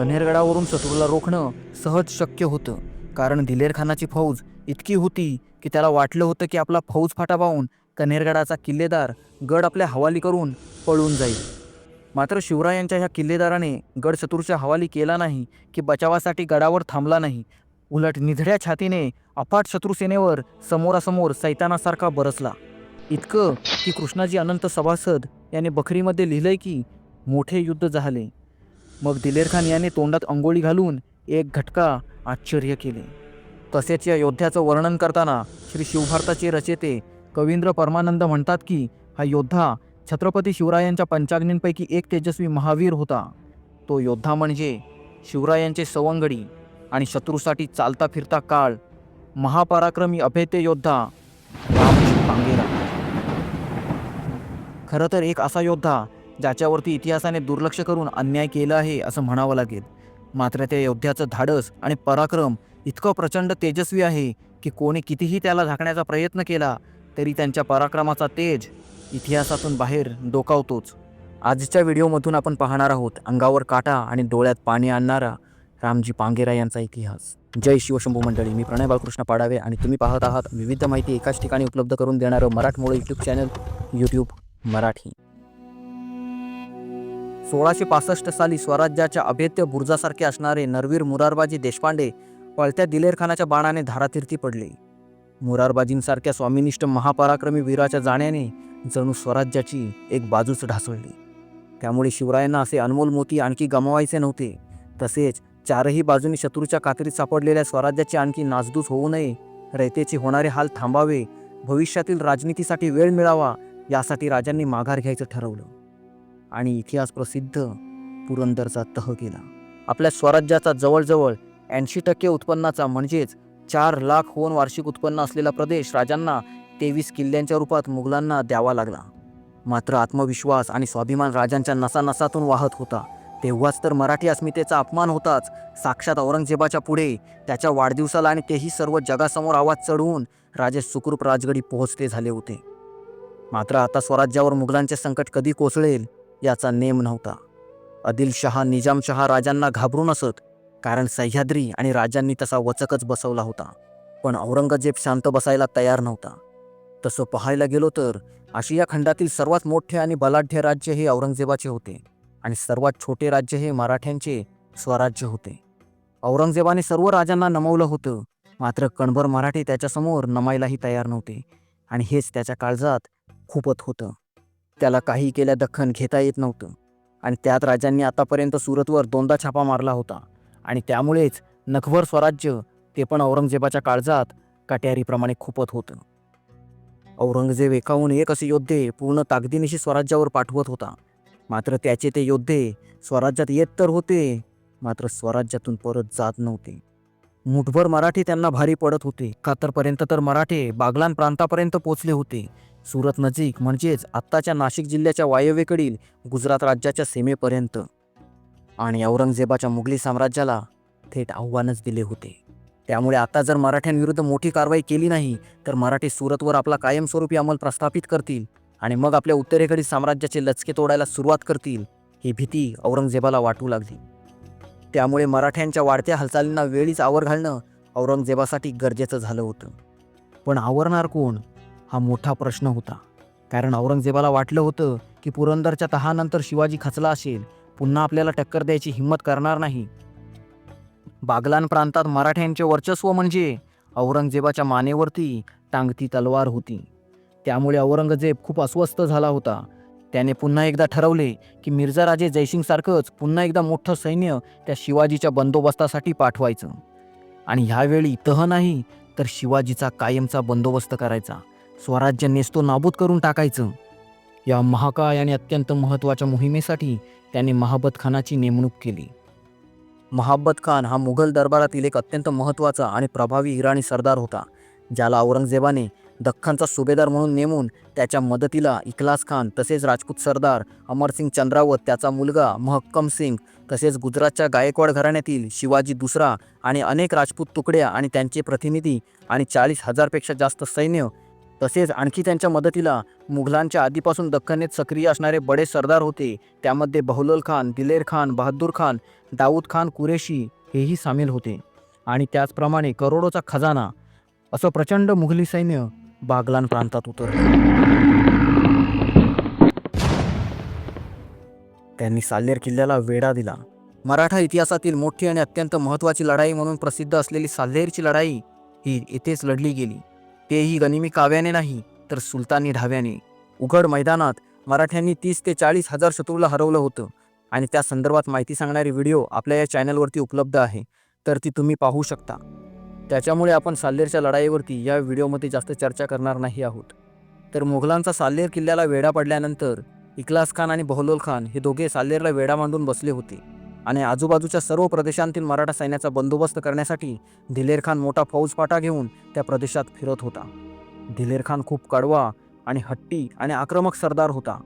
कन्हेरगडावरून शत्रूला रोखणं सहज शक्य होतं. कारण दिलेर खानाची फौज इतकी होती की त्याला वाटलं होतं की आपला फौज फाटा पाहून कन्हेरगडाचा किल्लेदार गड आपल्या हवाली करून पळून जाईल. मात्र शिवरायांच्या ह्या किल्लेदाराने गड शत्रूच्या हवाली केला नाही की बचावासाठी गडावर थांबला नाही. उलट निधड्या छातीने अफाट शत्रुसेनेवर समोरासमोर सैतानासारखा बरसला. इतकं की कृष्णाजी अनंत सभासद याने बखरीमध्ये लिहिलंय की मोठे युद्ध झाले. मग दिलेर खान याने तोंडात अंघोळी घालून एक घटका आश्चर्य केले. तसेच या योद्ध्याचं वर्णन करताना श्री शिवभारताचे रचेते कवींद्र परमानंद म्हणतात की हा योद्धा छत्रपती शिवरायांच्या पंचाग्नींपैकी एक तेजस्वी महावीर होता. तो योद्धा म्हणजे शिवरायांचे सवंगडी आणि शत्रूसाठी चालता फिरता काळ महापराक्रमी अभेते योद्धा रामजी पांगेरा. खरं तर एक असा योद्धा ज्याच्यावरती इतिहासाने दुर्लक्ष करून अन्याय केला आहे असं म्हणावं लागेल. मात्र त्या योद्ध्याचं धाडस आणि पराक्रम इतकं प्रचंड तेजस्वी आहे की कोणी कितीही त्याला झाकण्याचा प्रयत्न केला तरी त्यांच्या पराक्रमाचा तेज इतिहासातून बाहेर डोकावतोच. आजच्या व्हिडिओमधून आपण पाहणार आहोत अंगावर काटा आणि डोळ्यात पाणी आणणारा रामजी पांगेरा यांचा इतिहास. जय शिवशंभू मंडळी मी प्रणय बाळकृष्ण पाडावे आणि तुम्ही पाहत आहात विविध माहिती एकाच ठिकाणी उपलब्ध करून देणारं मराठमोळं यूट्यूब चॅनल यूट्यूब मराठी. सोळाशे पासष्ट साली स्वराज्याच्या अभेद्य बुर्जासारखे असणारे नरवीर मुरारबाजी देशपांडे पळत्या दिलेरखानाच्या बाणाने धारातीर्थी पडले. मुरारबाजींसारख्या स्वामिनिष्ठ महापराक्रमी वीराच्या जाण्याने जणू स्वराज्याची एक बाजूच ढासळली. त्यामुळे शिवरायांना असे अनमोल मोती आणखी गमावायचे नव्हते. तसेच चारही बाजूनी शत्रूच्या कातरीत सापडलेल्या स्वराज्याची आणखी नासधूस होऊ नये रयतेचे होणारे हाल थांबावे भविष्यातील राजनीतीसाठी वेळ मिळावा यासाठी राजांनी माघार घ्यायचं ठरवलं. आणि इतिहास प्रसिद्ध पुरंदरचा तह केला. आपल्या स्वराज्याचा जवळजवळ ऐंशी टक्के उत्पन्नाचा म्हणजेच चार लाख होऊन वार्षिक उत्पन्न असलेला प्रदेश राजांना तेवीस किल्ल्यांच्या रूपात मुघलांना द्यावा लागला. मात्र आत्मविश्वास आणि स्वाभिमान राजांच्या नसानसातून वाहत होता. तेव्हाच तर मराठी अस्मितेचा अपमान होताच. साक्षात औरंगजेबाच्या पुढे त्याच्या वाढदिवसाला आणि तेही सर्व जगासमोर आवाज चढवून राजे सुखरूप राजगडी पोहोचते झाले होते. मात्र आता स्वराज्यावर मुघलांचे संकट कधी कोसळेल याचा नेम नव्हता. आदिलशहा निजामशहा राजांना घाबरून असत कारण सह्याद्री आणि राजांनी तसा वचकच बसवला होता. पण औरंगजेब शांत बसायला तयार नव्हता. तसं पाहायला गेलो तर आशिया खंडातील सर्वात मोठे आणि बलाढ्य राज्य हे औरंगजेबाचे होते आणि सर्वात छोटे राज्य हे मराठ्यांचे स्वराज्य होते. औरंगजेबाने सर्व राजांना नमवलं होतं मात्र कणभर मराठी त्याच्यासमोर नमायलाही तयार नव्हते आणि हेच त्याच्या काळजात खूपत होतं. त्याला काही केल्या दखन घेता येत नव्हतं. आणि त्यात राजांनी आतापर्यंत सुरतवर दोनदा छापा मारला होता. आणि त्यामुळेच नखभर स्वराज्य ते पण औरंगजेबाच्या काळजात काट्यारीप्रमाणे खुपत होतं. औरंगजेब एकाहून एक असे योद्धे पूर्ण ताकदीनिशी स्वराज्यावर पाठवत होता. मात्र त्याचे ते योद्धे स्वराज्यात येत तर होते मात्र स्वराज्यातून परत जात नव्हते. मुठभर मराठी त्यांना भारी पडत होते. कातरपर्यंत तर मराठे बागलान प्रांतापर्यंत पोचले होते. सुरत नजीक म्हणजेच आत्ताच्या नाशिक जिल्ह्याच्या वायव्येकडील गुजरात राज्याच्या सीमेपर्यंत. आणि औरंगजेबाच्या मुघली साम्राज्याला थेट आव्हानच दिले होते. त्यामुळे आता जर मराठ्यांविरुद्ध मोठी कारवाई केली नाही तर मराठी सुरतवर आपला कायमस्वरूपी अंमल प्रस्थापित करतील आणि मग आपल्या उत्तरेकडील साम्राज्याचे लचके तोडायला सुरुवात करतील ही भीती औरंगजेबाला वाटू लागली. त्यामुळे मराठ्यांच्या वाढत्या हालचालींना वेळीच आवर घालणं औरंगजेबासाठी गरजेचं झालं होतं. पण आवरणार कोण? हा मोठा प्रश्न होता. कारण औरंगजेबाला वाटलं होतं की पुरंदरच्या तहानंतर शिवाजी खचला असेल पुन्हा आपल्याला टक्कर द्यायची हिंमत करणार नाही. बागलान प्रांतात मराठ्यांचे वर्चस्व म्हणजे औरंगजेबाच्या मानेवरती टांगती तलवार होती. त्यामुळे औरंगजेब खूप अस्वस्थ झाला होता. त्याने पुन्हा एकदा ठरवले की मिर्झा राजे जयसिंगसारखंच पुन्हा एकदा मोठं सैन्य त्या शिवाजीच्या बंदोबस्तासाठी पाठवायचं. आणि ह्यावेळी तह नाही तर शिवाजीचा कायमचा बंदोबस्त करायचा. स्वराज्य नेस्तो नाबूद करून टाकायचं. या महाकाय आणि अत्यंत महत्त्वाच्या मोहिमेसाठी त्याने महाबत खानाची नेमणूक केली. महाबत खान हा मुघल दरबारातील एक अत्यंत महत्त्वाचा आणि प्रभावी इराणी सरदार होता ज्याला औरंगजेबाने दख्खनचा सुभेदार म्हणून नेमून त्याच्या मदतीला इखलास खान तसेच राजपूत सरदार अमरसिंग चंद्रावत त्याचा मुलगा महक्कम सिंग तसेच गुजरातच्या गायकवाड घराण्यातील शिवाजी दुसरा आणि अनेक राजपूत तुकड्या आणि त्यांचे प्रतिनिधी आणि चाळीस हजारपेक्षा जास्त सैन्य तसेच आणखी त्यांच्या मदतीला मुघलांच्या आधीपासून दख्खनेत सक्रिय असणारे बडे सरदार होते. त्यामध्ये बहुलोल खान दिलेर खान बहादूर खान दाऊद खान कुरेशी हेही सामील होते. आणि त्याचप्रमाणे करोडोचा खजाना असं प्रचंड मुघली सैन्य बागलान प्रांतात उतरलं. त्यांनी साल्लेर किल्ल्याला वेढा दिला. मराठा इतिहासातील मोठी आणि अत्यंत महत्त्वाची लढाई म्हणून प्रसिद्ध असलेली साल्हेरची लढाई ही येथेच लढली गेली. तेही गनिमी काव्याने नाही तर सुलतानी ढाव्याने. उघड मैदानात मराठ्यांनी तीस ते चाळीस हजार शत्रूला हरवलं होतं आणि त्या संदर्भात माहिती सांगणारी व्हिडिओ आपल्या या चॅनलवरती उपलब्ध आहे तर ती तुम्ही पाहू शकता. त्याच्यामुळे आपण साल्लेरच्या लढाईवरती या व्हिडिओमध्ये जास्त चर्चा करणार नाही आहोत. तर मुघलांचा साल्लेर किल्ल्याला वेढा पडल्यानंतर इखलास खान आणि बहलोल खान हे दोघे साल्लेरला वेढा मांडून बसले होते. आणि आजूबाजूच्या सर्व प्रदेशांतील मराठा सैन्याचा बंदोबस्त करण्यासाठी दिलेर खान मोठा फौजफाटा घेऊन त्या प्रदेशात फिरत होता. दिलेर खान खूप कडवा आणि हट्टी आणि आक्रमक सरदार होता.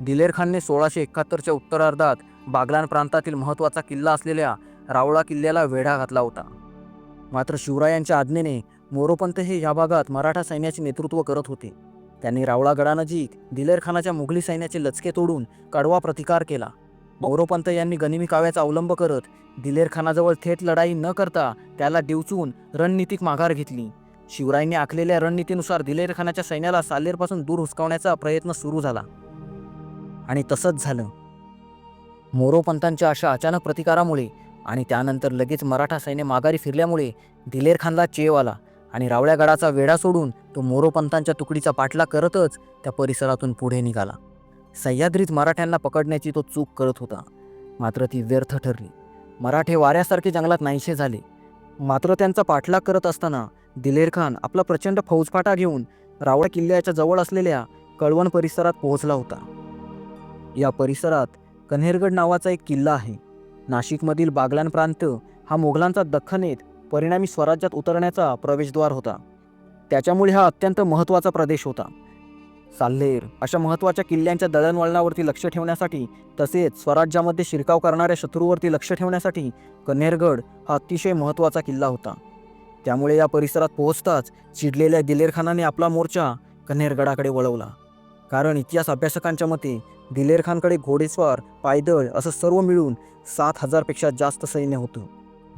दिलेर खानने सोळाशे एकाहत्तरच्या उत्तरार्धात बागलान प्रांतातील महत्त्वाचा किल्ला असलेल्या रावळा किल्ल्याला वेढा घातला होता. मात्र शिवरायांच्या आज्ञेने मोरोपंत हे या भागात मराठा सैन्याचे नेतृत्व करत होते. त्यांनी रावळा गडानजीक दिलेर खानाच्या मुघली सैन्याचे लचके तोडून कडवा प्रतिकार केला. मोरोपंत यांनी गनिमी काव्याचा अवलंब करत दिलेरखानाजवळ थेट लढाई न करता त्याला डिवचून रणनीतिक माघार घेतली. शिवरायांनी आखलेल्या रणनीतीनुसार दिलेरखानाच्या सैन्याला सालेरपासून दूर हुसकावण्याचा प्रयत्न सुरू झाला. आणि तसंच झालं. मोरोपंतांच्या अशा अचानक प्रतिकारामुळे आणि त्यानंतर लगेच मराठा सैन्य माघारी फिरल्यामुळे दिलेरखानला चेव आला आणि रावळ्या गडाचा वेढा सोडून तो मोरोपंतांच्या तुकडीचा पाठला करतच त्या परिसरातून पुढे निघाला. सह्याद्रीत मराठ्यांना पकडण्याची तो चूक करत होता. मात्र ती व्यर्थ ठरली. मराठे वाऱ्यासारखे जंगलात नाहीसे झाले. मात्र त्यांचा पाठलाग करत असताना दिलेर खान आपला प्रचंड फौजफाटा घेऊन रावळा किल्ल्याच्या जवळ असलेल्या कळवण परिसरात पोहोचला होता. या परिसरात कन्हेरगड नावाचा एक किल्ला आहे. नाशिकमधील बागलान प्रांत हा मोगलांचा दख्खनेत परिणामी स्वराज्यात उतरण्याचा प्रवेशद्वार होता. त्याच्यामुळे हा अत्यंत महत्त्वाचा प्रदेश होता. साल्हेर अशा महत्त्वाच्या किल्ल्यांच्या दळणवळणावरती लक्ष ठेवण्यासाठी तसेच स्वराज्यामध्ये शिरकाव करणाऱ्या शत्रूवरती लक्ष ठेवण्यासाठी कन्हेरगड हा अतिशय महत्त्वाचा किल्ला होता. त्यामुळे या परिसरात पोहोचताच चिडलेल्या दिलेरखानाने आपला मोर्चा कन्हेरगडाकडे वळवला. कारण इतिहास अभ्यासकांच्या मते दिलेरखानकडे घोडेस्वार पायदळ असं सर्व मिळून सात हजारपेक्षा जास्त सैन्य होतं.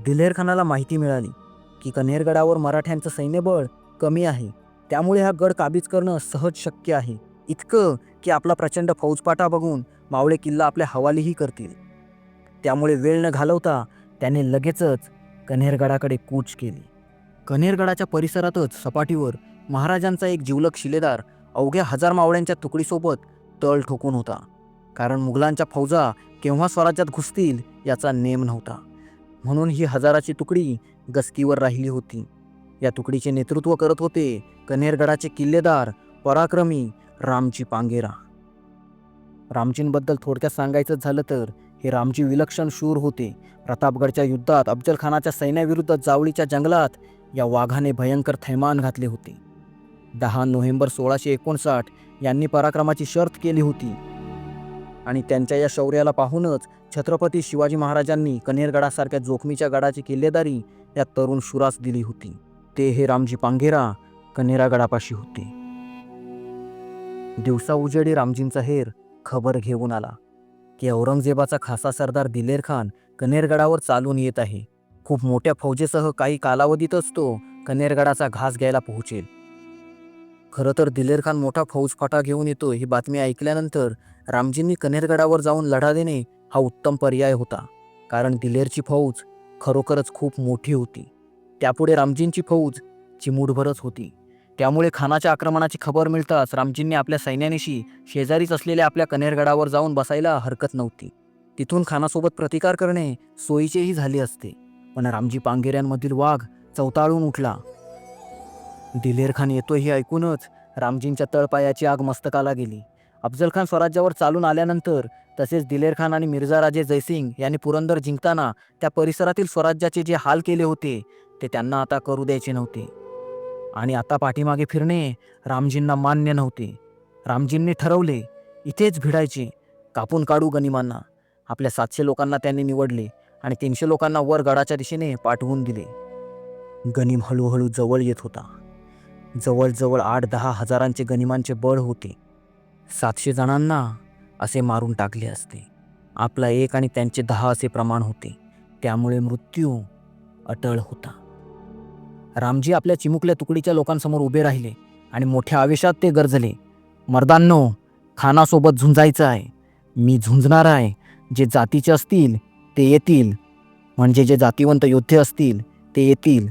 दिलेरखानाला माहिती मिळाली की कन्हेरगडावर मराठ्यांचं सैन्यबळ कमी आहे. त्यामुळे हा गड काबीज करणं सहज शक्य आहे. इतकं की आपला प्रचंड फौजपाटा बघून मावळे किल्ला आपल्या हवालीही करतील. त्यामुळे वेळ न घालवता त्याने लगेचच कन्हेरगडाकडे कूच केली. कन्हेरगडाच्या परिसरातच सपाटीवर महाराजांचा एक जिवलक शिलेदार अवघ्या हजार मावळ्यांच्या तुकडीसोबत तळ ठोकून होता. कारण मुघलांच्या फौजा केव्हा स्वराज्यात घुसतील याचा नेम नव्हता. म्हणून ही हजाराची तुकडी गस्तीवर राहिली होती. या तुकडीचे नेतृत्व करत होते कन्हेरगडाचे किल्लेदार पराक्रमी रामजी पांगेरा. रामजींबद्दल थोडक्यात सांगायचं झालं तर हे रामजी विलक्षण शूर होते. प्रतापगडच्या युद्धात अफजलखानाच्या सैन्याविरुद्ध जावळीच्या जंगलात या वाघाने भयंकर थैमान घातले होते. दहा नोव्हेंबर सोळाशे एकोणसाठ यांनी पराक्रमाची शर्त केली होती. आणि त्यांच्या या शौर्याला पाहूनच छत्रपती शिवाजी महाराजांनी कन्हेरगडासारख्या जोखमीच्या गडाची किल्लेदारी या तरुण शुरास दिली होती. ते हे रामजी पांघेरा होती होते. दिवसा उजेडी रामजींचा हेर खबर घेऊन आला की औरंगजेबाचा खासा सरदार दिलेर खान कनेरगडावर चालून येत आहे. खूप मोठ्या फौजेसह काही कालावधीतच तो कनेरगडाचा घास घ्यायला पोहोचेल. खरं तर दिलेर खान मोठा फौजफाटा घेऊन येतो ही बातमी ऐकल्यानंतर रामजींनी कनेरगडावर जाऊन लढा देणे हा उत्तम पर्याय होता. कारण दिलेरची फौज खरोखरच खूप मोठी होती. त्यापुढे रामजींची फौज चिमूटभरच होती. त्यामुळे खानाच्या आक्रमणाची खबर मिळताच रामजींनी आपल्या सैन्यानिशी शेजारीच असलेल्या आपल्या कनेरगडावर जाऊन बसायला हरकत नव्हती. तिथून खानासोबत प्रतिकार करणे सोयीचेही झाले असते. पण रामजी पांगेऱ्यांमधील वाघ चवताळून उठला. दिलेर खान येतो हे ऐकूनच रामजींच्या तळपायाची आग मस्तकाला गेली. अफजल खान स्वराज्यावर चालून आल्यानंतर तसेच दिलेर खान आणि मिर्झा राजे जयसिंग यांनी पुरंदर जिंकताना त्या परिसरातील स्वराज्याचे जे हाल केले होते ते त्यांना आता करू द्यायचे नव्हते. आणि आता पाठीमागे फिरणे रामजींना मान्य नव्हते. रामजींनी ठरवले इथेच भिडायचे कापून काढू गनिमांना. आपल्या सातशे लोकांना त्यांनी निवडले आणि तीनशे लोकांना वर गडाच्या दिशेने पाठवून दिले. गनिम हळूहळू जवळ येत होता. जवळजवळ आठ दहा हजारांचे गनिमांचे बळ होते. सातशे जणांना असे मारून टाकले असते. आपला एक आणि त्यांचे दहा असे प्रमाण होते. त्यामुळे मृत्यू अटळ होता. रामजी आपल्या चिमुकल्या तुकडीच्या लोकांसमोर उभे राहिले आणि मोठ्या आवेशात ते गरजले. मर्दांनो खानासोबत झुंजायचं आहे. मी झुंजणार आहे. जे जातीचे असतील ते येतील. म्हणजे जे जातीवंत योद्धे असतील ते येतील.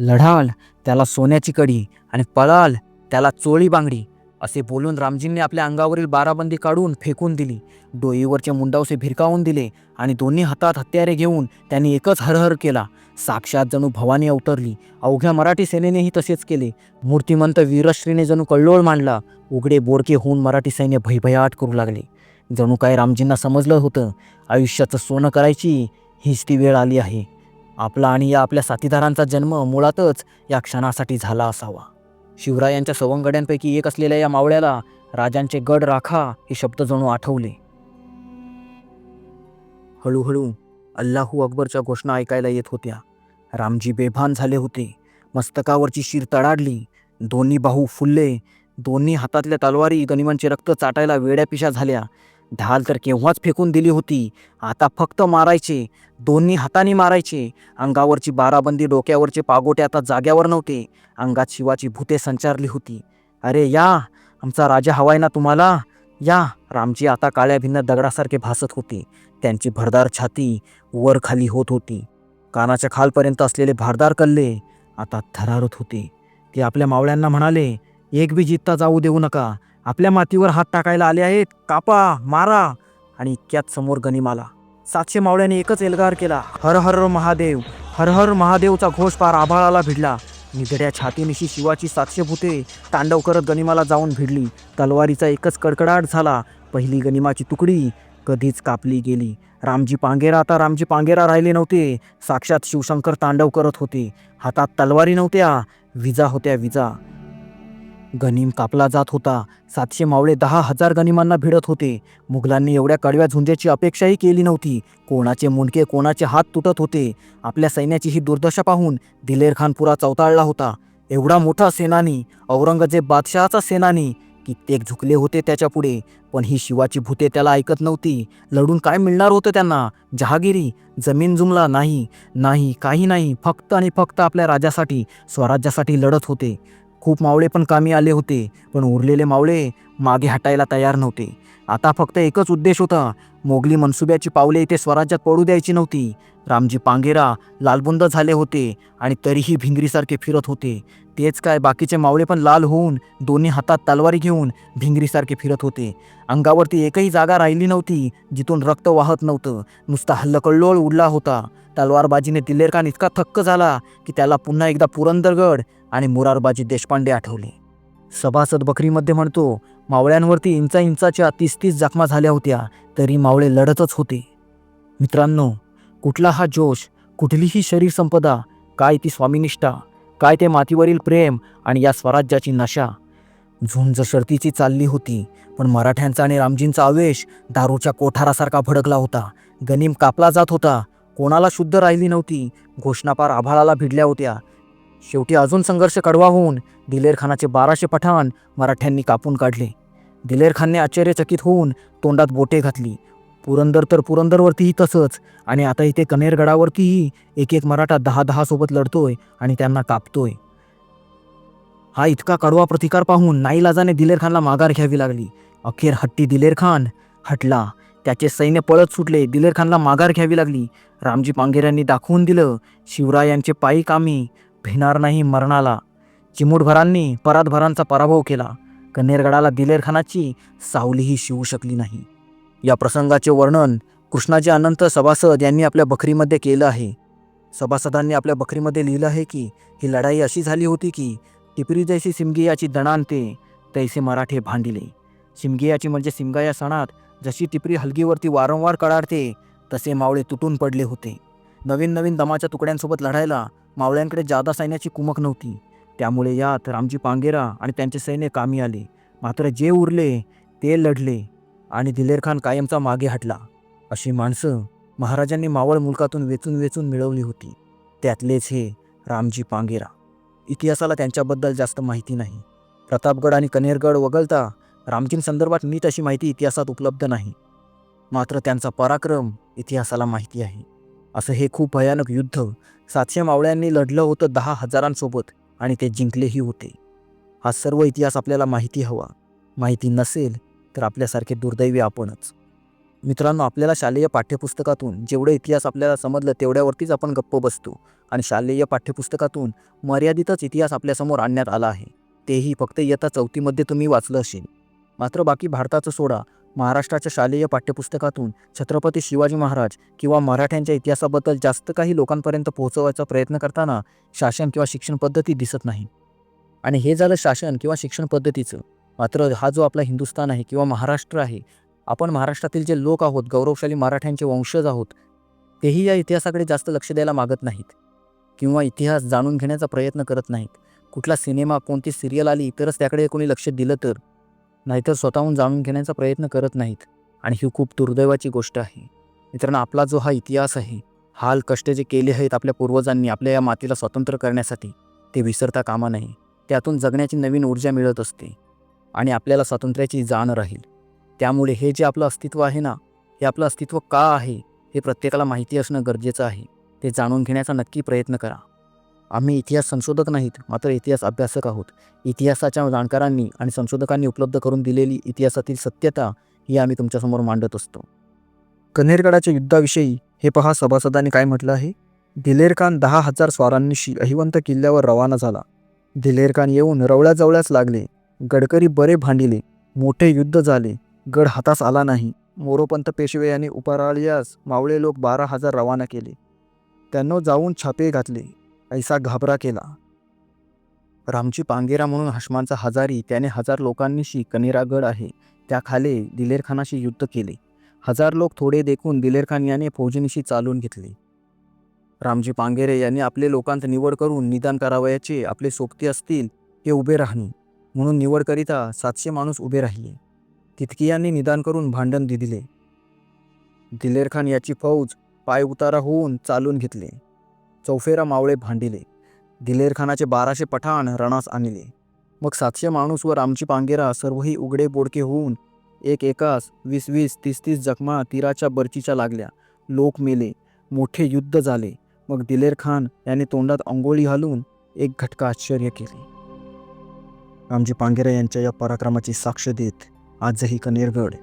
लढाल त्याला सोन्याची कडी आणि पळाल त्याला चोळी बांगडी. असे बोलून रामजींनी आपल्या अंगावरील बाराबंदी काढून फेकून दिली. डोईवरचे मुंडावसे भिरकावून दिले आणि दोन्ही हातात हत्यारे घेऊन त्यांनी एकच हरहर केला. साक्षात जणू भवानी अवतरली. अवघ्या मराठी सेनेनेही तसेच केले. मूर्तिमंत वीरश्रीने जणू कल्लोळ मांडला. उघडे बोडके होऊन मराठी सैन्य भयभयाट करू लागले. जणू काय रामजींना समजलं होतं? आयुष्याचं सोनं करायची हीच ती वेळ आली आहे. आपला आणि या आपल्या साथीदारांचा जन्म मुळातच या क्षणासाठी झाला असावा. शिवरायांच्या सवंगड्यांपैकी एक असलेल्या या मावळ्याला राजांचे गड राखा हे शब्द जणू आठवले. हळूहळू अल्लाहू अकबरच्या घोषणा ऐकायला येत होत्या. रामजी बेभान झाले होते. मस्तकावरची शिर तडाडली. दोन्ही बाहू फुलले. दोन्ही हातातल्या तलवारी गनिमांचे रक्त चाटायला वेड्यापिशा झाल्या. ढाल तर केव्हाच फेकून दिली होती. आता फक्त मारायचे दोन्ही हाताने मारायचे. अंगावरची बाराबंदी डोक्यावरचे पागोटे आता जाग्यावर नव्हते. अंगात शिवाची भूते संचारली होती. अरे या आमचा राजा हवाय ना तुम्हाला? या रामजी आता काळ्या भिन्न दगडासारखे भासत होते. त्यांची भरदार छाती वर खाली होत होती. कानाच्या खालपर्यंत असलेले भारदार कल्ले आता थरारत होते. ते आपल्या मावळ्यांना म्हणाले एक बी जित्ता जाऊ देऊ नका. आपल्या मातीवर हात टाकायला आले आहेत. कापा मारा. आणि इतक्यात समोर गनिमाला. सातशे मावळ्याने एकच एल्गार केला. हर हर महादेव हर हर महादेवचा घोष पार आभाळाला भिडला. निधड्या छातीनिशी शिवाची सातशे भूते तांडव करत गनिमाला जाऊन भिडली. तलवारीचा एकच कडकडाट झाला. पहिली गनिमाची तुकडी कधीच कापली गेली. रामजी पांगेरा आता रामजी पांगेरा राहिले नव्हते. साक्षात शिवशंकर तांडव करत होते. हातात तलवारी नव्हत्या. विजा होत्या विजा. गनिम कापला जात होता. सातशे मावळे दहा हजार गनिमांना भिडत होते. मुघलांनी एवढ्या कडव्या झुंजेची अपेक्षाही केली नव्हती. कोणाचे मुंडके कोणाचे हात तुटत होते. आपल्या सैन्याची ही दुर्दशा पाहून दिलेर खान पुरा चौताळला होता. एवढा मोठा सेनानी औरंगजेब बादशहाचा सेनानी कित्येक झुकले होते त्याच्या पुढे. पण ही शिवाची भूते त्याला ऐकत नव्हती. लढून काय मिळणार होतं त्यांना? जहागिरी जमीन जुमला नाही. नाही काही नाही. फक्त आणि फक्त आपल्या राजासाठी स्वराज्यासाठी लढत होते. खूप मावळे पण कामी आले होते पण उरलेले मावळे मागे हटायला तयार नव्हते. आता फक्त एकच उद्देश होता मोगली मनसुब्याची पावले इथे स्वराज्यात पडू द्यायची नव्हती. रामजी पांगेरा लालबुंद झाले होते आणि तरीही भिंगरीसारखे फिरत होते. तेच काय बाकीचे मावळे पण लाल होऊन दोन्ही हातात तलवारी घेऊन भिंगरीसारखे फिरत होते. अंगावरती एकही जागा राहिली नव्हती जिथून रक्त वाहत नव्हतं. नुसता हल्लकल्लोळ उडला होता. तलवारबाजीने दिलेरखान इतका थक्क झाला की त्याला पुन्हा एकदा पुरंदरगड आणि मुरारबाजी देशपांडे आठवले. सभासद बकरीमध्ये म्हणतो मावळ्यांवरती इंचा इंचाच्या तीस तीस जखमा झाल्या होत्या तरी मावळे लढतच होते. मित्रांनो कुठला हा जोश कुठलीही शरीर संपदा काय ती स्वामिनिष्ठा काय ते मातीवरील प्रेम आणि या स्वराज्याची नशा. झुंज शर्तीची चालली होती पण मराठ्यांचा आणि रामजींचा आवेश दारूच्या कोठारासारखा भडकला होता. गनीम कापला जात होता कोणाला शुद्ध राहिली नव्हती. घोषणापार आभाळाला भिडल्या होत्या. शेवटी अजून संघर्ष कडवा होऊन दिलेरखानाचे बाराशे पठाण मराठ्यांनी कापून काढले. दिलेर खानने आश्चर्यचकित होऊन तोंडात बोटे घातली. पुरंदर तर पुरंदरवरतीही तसंच आणि आता इथे कनेरगडावरतीही एक एक मराठा दहा दहा सोबत लढतोय आणि त्यांना कापतोय. हा इतका कडवा प्रतिकार पाहून नाईलाजाने दिलेर खानला माघार घ्यावी लागली. अखेर हट्टी दिलेर खान हटला. त्याचे सैन्य पळत सुटले. दिलेर खानला माघार घ्यावी लागली. रामजी पांगेऱ्यांनी दाखवून दिलं शिवरायांचे पायी कामी भिणार नाही मरणाला. चिमूटभरांनी परातभरांचा पराभव केला. कन्हेरगडाला दिलेरखानाची सावलीही शिवू शकली नाही. या प्रसंगाचे वर्णन कृष्णाजी अनंत सभासद यांनी आपल्या बखरीमध्ये केलं आहे. सभासदांनी आपल्या बखरीमध्ये लिहिलं आहे की ही लढाई अशी झाली होती की टिपरी जैसी सिमगियाची दणानते तैसे मराठे भांडिले. सिमगियाची म्हणजे सिमगा या सणात जशी टिपरी हलगीवरती वारंवार कडाडते तसे मावळे तुटून पडले होते. नवीन नवीन दमाच्या तुकड्यांसोबत लढायला मावळ्यांकडे जादा सैन्याची कुमक नव्हती. त्यामुळे यात रामजी पांगेरा आणि त्यांचे सैन्य कामी आले. मात्र जे उरले ते लढले आणि दिलेर खान कायमचा मागे हटला. अशी माणसं महाराजांनी मावळ मुलकातून वेचून वेचून मिळवली होती. त्यातलेच हे रामजी पांगेरा. इतिहासाला त्यांच्याबद्दल जास्त माहिती नाही. प्रतापगड आणि कनेरगड वगळता रामजींसंदर्भात नीट अशी माहिती इतिहासात उपलब्ध नाही. मात्र त्यांचा पराक्रम इतिहासाला माहिती आहे. असं हे खूप भयानक युद्ध सातशे मावळ्यांनी लढलं होतं दहा हजारांसोबत आणि ते जिंकलेही होते. हा सर्व इतिहास आपल्याला माहिती हवा. माहिती नसेल तर आपल्यासारखे दुर्दैवी आपणच. मित्रांनो आपल्याला शालेय पाठ्यपुस्तकातून जेवढे इतिहास आपल्याला समजलं तेवढ्यावरतीच आपण गप्प बसतो आणि शालेय पाठ्यपुस्तकातून मर्यादितच इतिहास आपल्यासमोर आणण्यात आला आहे. तेही फक्त इयत्ता चौथीमध्ये तुम्ही वाचलं असेल. मात्र बाकी भारताचं सोडा महाराष्ट्राच्या शालेय पाठ्यपुस्तकातून छत्रपती शिवाजी महाराज किंवा मराठ्यांच्या इतिहासाबद्दल जास्त काही लोकांपर्यंत पोहोचवायचा प्रयत्न करताना शासन किंवा शिक्षण पद्धती दिसत नाही. आणि हे झालं शासन किंवा शिक्षण पद्धतीचं. मात्र हा जो आपला हिंदुस्थान आहे किंवा महाराष्ट्र आहे आपण महाराष्ट्रातील जे लोक आहोत गौरवशाली मराठ्यांचे वंशज आहोत तेही या इतिहासाकडे जास्त लक्ष द्यायला मागत नाहीत. किंवा इतिहास जाणून घेण्याचा प्रयत्न करत नाहीत. कुठला सिनेमा कोणती सिरियल आली तरच त्याकडे कोणी लक्ष दिलं तर नाहीतर स्वतःहून जाणून घेण्याचा प्रयत्न करत नाहीत. आणि ही खूप दुर्दैवाची गोष्ट आहे. मित्रांनो आपला जो हा इतिहास आहे हाल कष्ट जे केले आहेत आपल्या पूर्वजांनी आपल्या या मातीला स्वतंत्र करण्यासाठी ते विसरता कामा नये. त्यातून जगण्याची नवीन ऊर्जा मिळत असते. आणि आपल्याला स्वातंत्र्याची जाण राहील. त्यामुळे हे जे आपलं अस्तित्व आहे ना हे आपलं अस्तित्व का आहे हे प्रत्येकाला माहिती असणं गरजेचं आहे. ते जाणून घेण्याचा नक्की प्रयत्न करा. आम्ही इतिहास संशोधक नाहीत मात्र इतिहास अभ्यासक आहोत. इतिहासाच्या जाणकारांनी आणि संशोधकांनी उपलब्ध करून दिलेली इतिहासातील सत्यता ही आम्ही तुमच्यासमोर मांडत असतो. कन्हेरगडाच्या युद्धाविषयी हे पहा सभासदांनी काय म्हटलं आहे? दिलेर खान दहा हजार स्वारांनीशी अहिवंत किल्ल्यावर रवाना झाला. दिलेर खान येऊन रवळ्याजवळ्याच लागले. गडकरी बरे भांडिले. मोठे युद्ध झाले. गड हातास आला नाही. मोरोपंत पेशवे यांनी उपराळल्यास मावळे लोक बारा हजार रवाना केले. त्यांना जाऊन छापे घातले. ऐसा घाबरा केला. रामची पांगेरा म्हणून हश्मांचा हजारी त्याने हजार लोकांनीशी कनेरागड आहे त्याखाले दिलेरखानाशी युद्ध केले. हजार लोक थोडे देखून दिलेरखान याने फौजनीशी चालून घेतले. रामजी पांगेरे यांनी आपले लोकांत निवड करून निदान करावयाचे आपले सोबती असतील हे उभे राहणे म्हणून निवडकरिता सातशे माणूस उभे राहिले. तितकी यांनी निदान करून भांडण दिले. दिलेरखान याची फौज पाय उतारा होऊन चालून घेतले. चौफेरा मावळे भांडिले. दिलेरखानाचे बाराशे पठाण रणास आणले. मग सातशे माणूस व रामची पांगेरा सर्वही उघडे बोडके होऊन एक एकास वीस वीस तीस तीस जखमा तीराच्या बर्चीच्या लागल्या. लोक मेले. मोठे युद्ध झाले. मग दिलेर खान याने तोंडात अंगोळी घालून एक घटका आश्चर्य केले. रामजी पांगेरा यांच्या या पराक्रमाची साक्ष देत आजही कनेरगड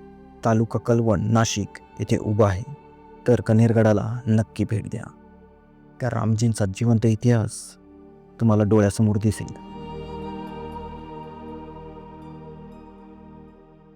तालुका कलवण नाशिक येथे उभा आहे. तर कनेरगडाला नक्की भेट द्या. त्या रामजींचा जिवंत इतिहास तुम्हाला डोळ्यासमोर दिसेल.